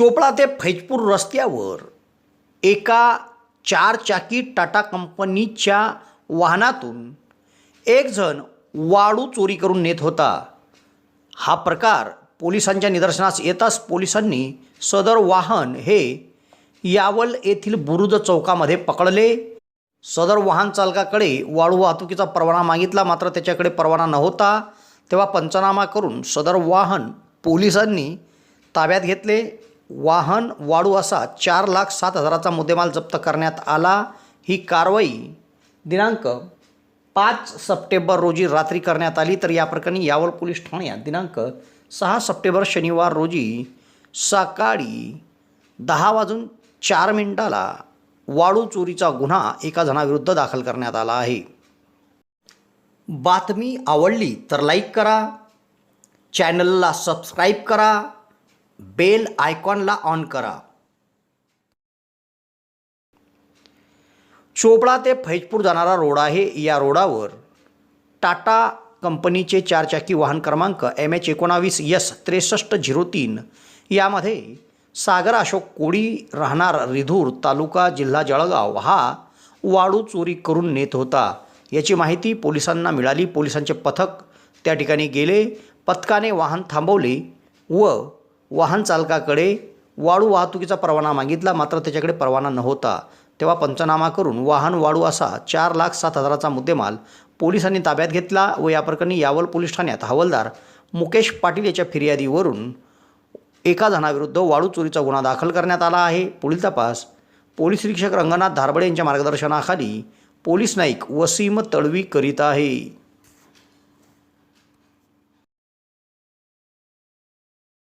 चोपडा ते फैजपूर रस्त्यावर एका चारचाकी टाटा कंपनीच्या वाहनातून एकजण वाळू चोरी करून नेत होता. हा प्रकार पोलिसांच्या निदर्शनास येताच पोलिसांनी सदर वाहन हे यावल येथील बुरुज चौकामध्ये पकडले. सदर वाहन चालकाकडे वाळू वाहतुकीचा परवाना मागितला मात्र त्याच्याकडे परवाना नव्हता. तेव्हा पंचनामा करून सदर वाहन पोलिसांनी ताब्यात घेतले. वाहन वाढू असा चार लाख सात हजाराचा मुद्देमाल जप्त करण्यात आला. ही कारवाई दिनांक पाच सप्टेंबर रोजी रात्री करण्यात आली. तर या प्रकरणी यावल पोलीस ठाण्यात दिनांक सहा सप्टेंबर शनिवार रोजी सकाळी दहा वाजून चार मिनिटाला वाळू चोरीचा गुन्हा एका जणाविरुद्ध दाखल करण्यात आला आहे. बातमी आवडली तर लाईक करा. चॅनलला सबस्क्राईब करा. बेल आयकॉनला ऑन करा. चोपडा ते फैजपूर जाणारा रोड आहे. या रोडावर टाटा कंपनीचे चारचाकी वाहन क्रमांक एम एच एकोणावीस यस त्रेसष्ट झिरो तीन यामध्ये सागर अशोक कोळी राहणार रिधूर तालुका जिल्हा जळगाव हा वाळू चोरी करून नेत होता. याची माहिती पोलिसांना मिळाली. पोलिसांचे पथक त्या ठिकाणी गेले. पथकाने वाहन थांबवले व वाहन चालकाकडे वाळू वाहतुकीचा परवाना मागितला मात्र त्याच्याकडे परवाना नव्हता. तेव्हा पंचनामा करून वाहन वाळू असा चार लाख सात हजाराचा मुद्देमाल पोलिसांनी ताब्यात घेतला व या प्रकरणी यावल पोलीस ठाण्यात हवालदार मुकेश पाटील याच्या फिर्यादीवरून एका जणाविरुद्ध वाळू चोरीचा गुन्हा दाखल करण्यात आला आहे. पुढील तपास. पोलीस निरीक्षक रंगनाथ धारबडे यांच्या मार्गदर्शनाखाली पोलीस नाईक वसीम तळवी करीत आहे.